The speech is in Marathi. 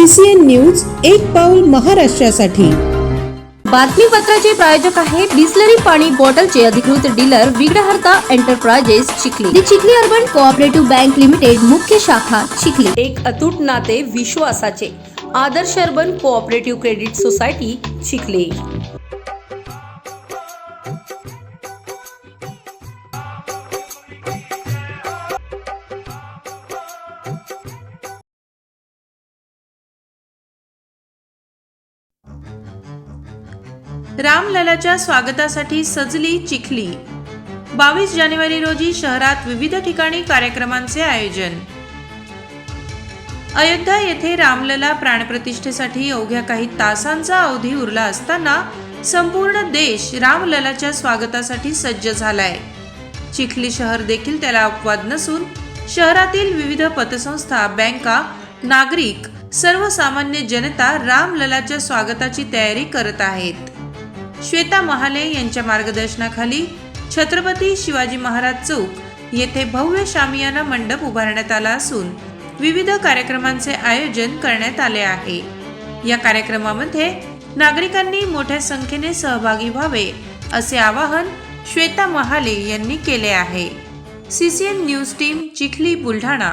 सीसीएन न्यूज एक पाऊल महाराष्ट्रासाठी. बातमीपत्राचे प्रायोजक आहे बिस्लरी पाणी बॉटलचे अधिकृत dealer Vighnaharta enterprises Chikhli. The Chikhli urban cooperative bank limited मुख्य शाखा चिखली. एक अतूट नाते विश्वासाचे Adarsh urban cooperative credit society Chikhli. रामललाच्या स्वागतासाठी सजली चिखली. बावीस जानेवारी रोजी शहरात विविध ठिकाणी कार्यक्रमांचे आयोजन. अयोध्या येथे रामलला प्राणप्रतिष्ठेसाठी अवघ्या काही तासांचा अवधी उरला असताना संपूर्ण देश रामललाच्या स्वागतासाठी सज्ज झालाय. चिखली शहर देखील त्याला अपवाद नसून शहरातील विविध पतसंस्था बँका नागरिक सर्वसामान्य जनता रामललाच्या स्वागताची तयारी करत आहेत. श्वेता महाले यांच्या मार्गदर्शनाखाली छत्रपती शिवाजी महाराज चौक येथे भव्य शामियाना मंडप उभारण्यात आला असून विविध कार्यक्रमांचे आयोजन करण्यात आले आहे. या कार्यक्रमामध्ये नागरिकांनी मोठ्या संख्येने सहभागी व्हावे असे आवाहन श्वेता महाले यांनी केले आहे. CCN news team Chikhli Buldhana.